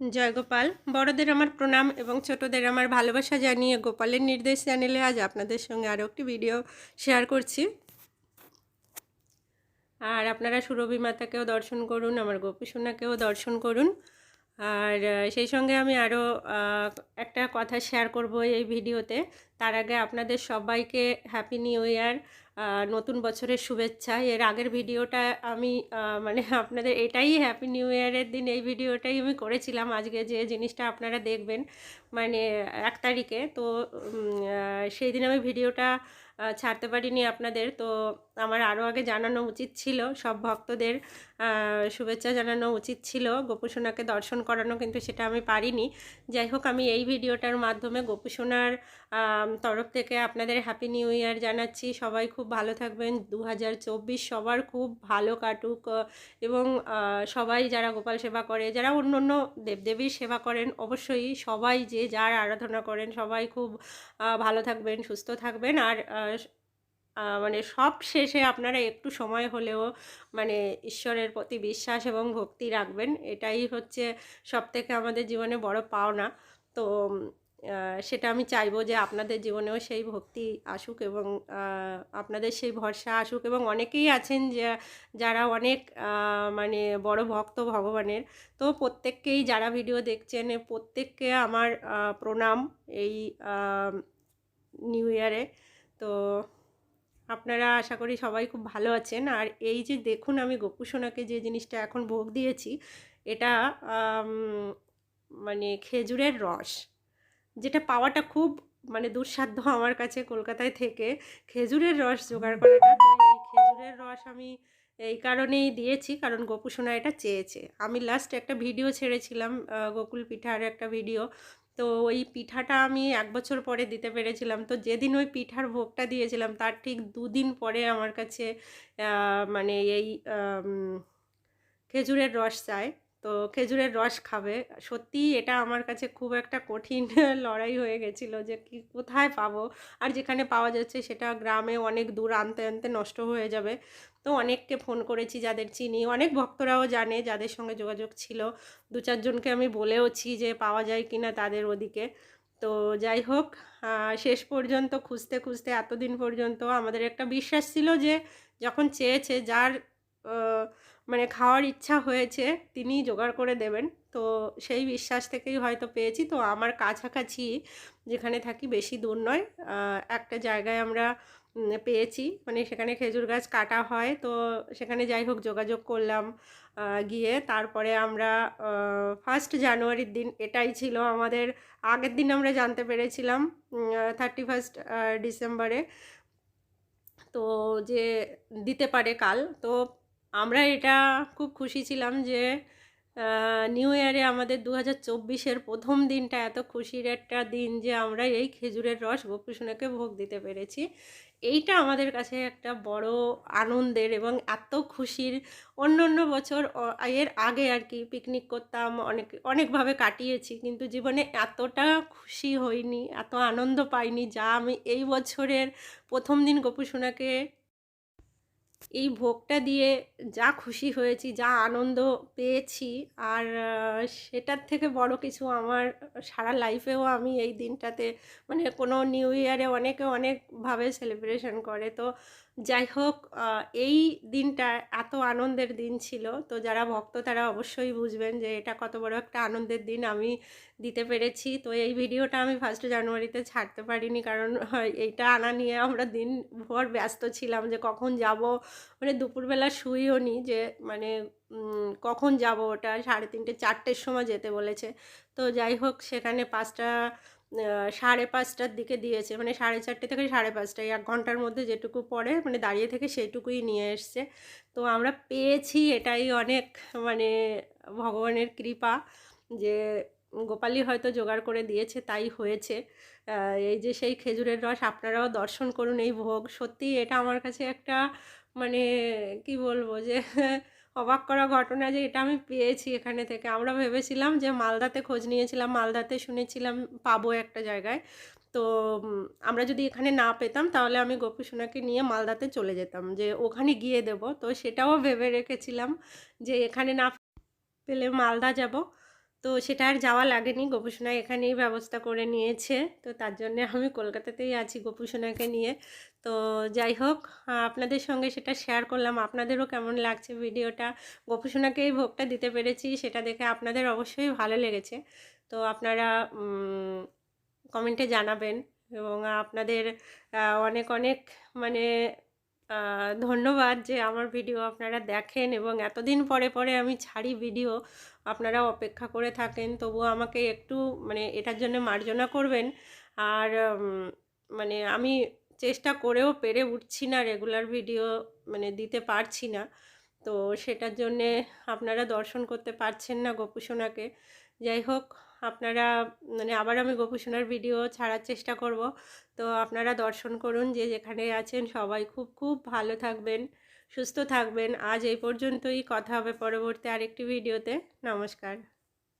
জয় গোপাল বড়দের আমার প্রণাম এবং ছোটদের আমার ভালোবাসা জানিয়ে গোপালের নির্দেশ চ্যানেলে আজ আপনাদের সঙ্গে আরও একটি ভিডিও শেয়ার করছি। আর আপনারা সুরভি মাতাকেও দর্শন করুন, আমার গোপী সোনাকেও দর্শন করুন। আর সেই সঙ্গে আমি আরও একটা কথা শেয়ার করব এই ভিডিওতে তার আগে আপনাদের সবাইকে হ্যাপি নিউ ইয়ার নতুন বছরের শুভেচ্ছা। এর আগের ভিডিওটা আমি মানে আপনাদের এটাই হ্যাপি নিউ ইয়ারের দিন, এই ভিডিওটাই আমি করেছিলাম আজকে যে জিনিসটা আপনারা দেখবেন মানে এক তারিখে। তো সেই দিন আমি ভিডিওটা ছাড়তে পারিনি আপনাদের। তো আমার আরও আগে জানানো উচিত ছিল, সব ভক্তদের শুভেচ্ছা জানানো উচিত ছিল। গোপুসোনাকে দর্শন করানো কিন্তু সেটা আমি পারিনি। যাই হোক, আমি এই ভিডিওটার মাধ্যমে গোপুসোনার তরফ থেকে আপনাদের হ্যাপি নিউ ইয়ার জানাচ্ছি। সবাই খুব ভালো থাকবেন। দু হাজার চব্বিশ সবার খুব ভালো কাটুক এবং সবাই যারা গোপাল সেবা করে, যারা অন্য অন্য দেবদেবীর সেবা করেন, অবশ্যই সবাই যে যার আরাধনা করেন, সবাই খুব ভালো থাকবেন, সুস্থ থাকবেন। আর মানে সব শেষে আপনারা একটু সময় হলেও মানে ঈশ্বরের প্রতি বিশ্বাস এবং ভক্তি রাখবেন। এটাই হচ্ছে সব থেকে আমাদের জীবনে বড় পাওনা। তো সেটা আমি চাইব যে আপনাদের জীবনেও সেই ভক্তি আসুক এবং আপনাদের সেই ভরসা আসুক এবং অনেকেই আছেন যে, যারা অনেক মানে বড় ভক্ত ভগবানের। তো প্রত্যেককেই যারা ভিডিও দেখছেন প্রত্যেককে আমার প্রণাম এই নিউ ইয়ারে তো আপনারা আশা করি সবাই খুব ভালো আছেন। আর এই যে দেখুন আমি গোপুসোনাকে যে জিনিসটা এখন ভোগ দিয়েছি, এটা মানে খেজুরের রস। যেটা পাওয়াটা খুব মানে দুঃসাধ্য আমার কাছে কলকাতায় থেকে, খেজুরের রস জোগাড় করাটা। তো এই খেজুরের রস আমি এই কারণেই দিয়েছি, কারণ গোপুসোনা এটা চেয়েছে। আমি লাস্ট একটা ভিডিও ছেড়েছিলাম গোকুল পিঠার একটা ভিডিও তো ওই পিঠাটা আমি এক বছর পরে দিতে পেরেছিলাম। তো যেদিন ওই পিঠার ভোগটা দিয়েছিলাম, তার ঠিক দুদিন পরে আমার কাছে মানে এই খেজুরের রস চায়। তো খেজুরের রস খাবে। সত্যি এটা আমার কাছে খুব একটা কঠিন লড়াই হয়ে গেছিল যে কি, কোথায় পাবো? আর যেখানে পাওয়া যাচ্ছে সেটা গ্রামে অনেক দূর আনতে আনতে নষ্ট হয়ে যাবে। তো অনেককে ফোন করেছি যাদের চিনি, অনেক ভক্তরাও জানে যাদের সঙ্গে যোগাযোগ ছিল। দু চারজনকে আমি বলেওছি যে পাওয়া যায় কি না তাদের ওদিকে। তো যাই হোক শেষ পর্যন্ত খুঁজতে খুঁজতে এতদিন পর্যন্ত আমাদের একটা বিশ্বাস ছিল যে যখন চেয়েছে যার মানে খাওয়ার ইচ্ছা হয়েছে তিনি জোগাড় করে দেবেন। তো সেই বিশ্বাস থেকেই হয়তো পেয়েছি। তো আমার কাছাকাছি যেখানে থাকি বেশি দূর নয় একটা জায়গায় আমরা পেয়েছি। মানে সেখানে খেজুর গাছ কাটা হয়। তো সেখানে যাই হোক যোগাযোগ করলাম গিয়ে। তারপরে আমরা ফার্স্ট জানুয়ারির দিন এটাই ছিল আমাদের, আগের দিন আমরা জানতে পেরেছিলাম থার্টি ফার্স্ট ডিসেম্বরে। তো যে দিতে পারে কাল। তো আমরা এটা খুব খুশি ছিলাম যে নিউ ইয়ারে আমাদের দু হাজার চব্বিশের প্রথম দিনটা এত খুশির একটা দিন যে আমরা এই খেজুরের রস গোপুসোনাকে ভোগ দিতে পেরেছি। এইটা আমাদের কাছে একটা বড় আনন্দের এবং এত খুশির অন্য অন্য বছর এর আগে আর কি পিকনিক করতাম, অনেক, অনেকভাবে কাটিয়েছি কিন্তু জীবনে এতটা খুশি হইনি, এত আনন্দ পাইনি যা আমি এই বছরের প্রথম দিন গোপুসোনাকে এই ভোগটা দিয়ে যা খুশি হয়েছি, যা আনন্দ পেয়েছি আর সেটার থেকে বড় কিছু আমার সারা লাইফেও আমি এই দিনটাতে মানে কোনো নিউ ইয়ারে অনেকে অনেকভাবে সেলিব্রেশন করে। তো যাই হোক এই দিনটা এত আনন্দের দিন ছিল। তো যারা ভক্ত, তারা অবশ্যই বুঝবেন যে এটা কত বড় একটা আনন্দের দিন আমি দিতে পেরেছি। তো এই ভিডিওটা আমি ফার্স্ট জানুয়ারিতে ছাড়তে পারিনি কারণ এইটা আনা নিয়ে আমরা দিন ভর ব্যস্ত ছিলাম যে কখন যাব। মানে দুপুরবেলা শুইও নি যে মানে কখন যাব ওটা? সাড়ে তিনটে, চারটের সময় যেতে বলেছে। তো যাই হোক, সেখানে পাঁচটা সাড়ে পাঁচটার দিকে দিয়েছে। মানে সাড়ে চারটে থেকে সাড়ে পাঁচটা এক ঘণ্টার মধ্যে যেটুকু পড়ে মানে দাঁড়িয়ে থেকে সেটুকুই নিয়ে এসছে। তো আমরা পেয়েছি এটাই অনেক মানে ভগবানের কৃপা যে গোপালই হয়তো জোগাড় করে দিয়েছে, তাই হয়েছে। এই যে সেই খেজুরের রস আপনারাও দর্শন করুন এই ভোগ। সত্যি এটা আমার কাছে একটা মানে কি বলব যে অবাক করা ঘটনা যে এটা আমি পেয়েছি এখানে থেকে। আমরা ভেবেছিলাম যে মালদাতে খোঁজ নিয়েছিলাম, মালদাতে শুনেছিলাম পাবো একটা জায়গায়। তো আমরা যদি এখানে না পেতাম তাহলে আমি গোপী সোনাকে নিয়ে মালদাতে চলে যেতাম, যে ওখানে গিয়ে দেব। তো সেটাও ভেবে রেখেছিলাম যে এখানে না পেলে মালদা যাব। তো সেটা আর যাওয়া লাগেনি। গোপুসোনা এখানেই ব্যবস্থা করে নিয়েছে। তো তার জন্যে আমি কলকাতাতেই আছি গোপুসোনাকে নিয়ে। তো যাই হোক আপনাদের সঙ্গে সেটা শেয়ার করলাম। আপনাদেরও কেমন লাগছে ভিডিওটা? গোপুসোনাকে এই ভোগটা দিতে পেরেছি, সেটা দেখে আপনাদের অবশ্যই ভালো লেগেছে। তো আপনারা কমেন্টে জানাবেন। এবং আপনাদের অনেক অনেক মানে ধন্যবাদ যে আমার ভিডিও আপনারা দেখেন এবং এতদিন পরে পরে আমি ছাড়ি ভিডিও, আপনারা অপেক্ষা করে থাকেন। তবুও আমাকে একটু মানে এটার জন্য মার্জনা করবেন। আর মানে আমি চেষ্টা করেও পেরে উঠছি না রেগুলার ভিডিও মানে দিতে পারছি না। তো সেটার জন্যে আপনারা দর্শন করতে পারছেন না গোপুসোনাকে। যাই হোক আপনারা মানে আবার আমি গোপুসোনার ভিডিও ছাড়ার চেষ্টা করব। তো আপনারা দর্শন করুন, যে যেখানে আছেন সবাই খুব খুব ভালো থাকবেন, সুস্থ থাকবেন। আজ এই পর্যন্তই, কথা হবে পরবর্তী আরেকটি ভিডিওতে নমস্কার।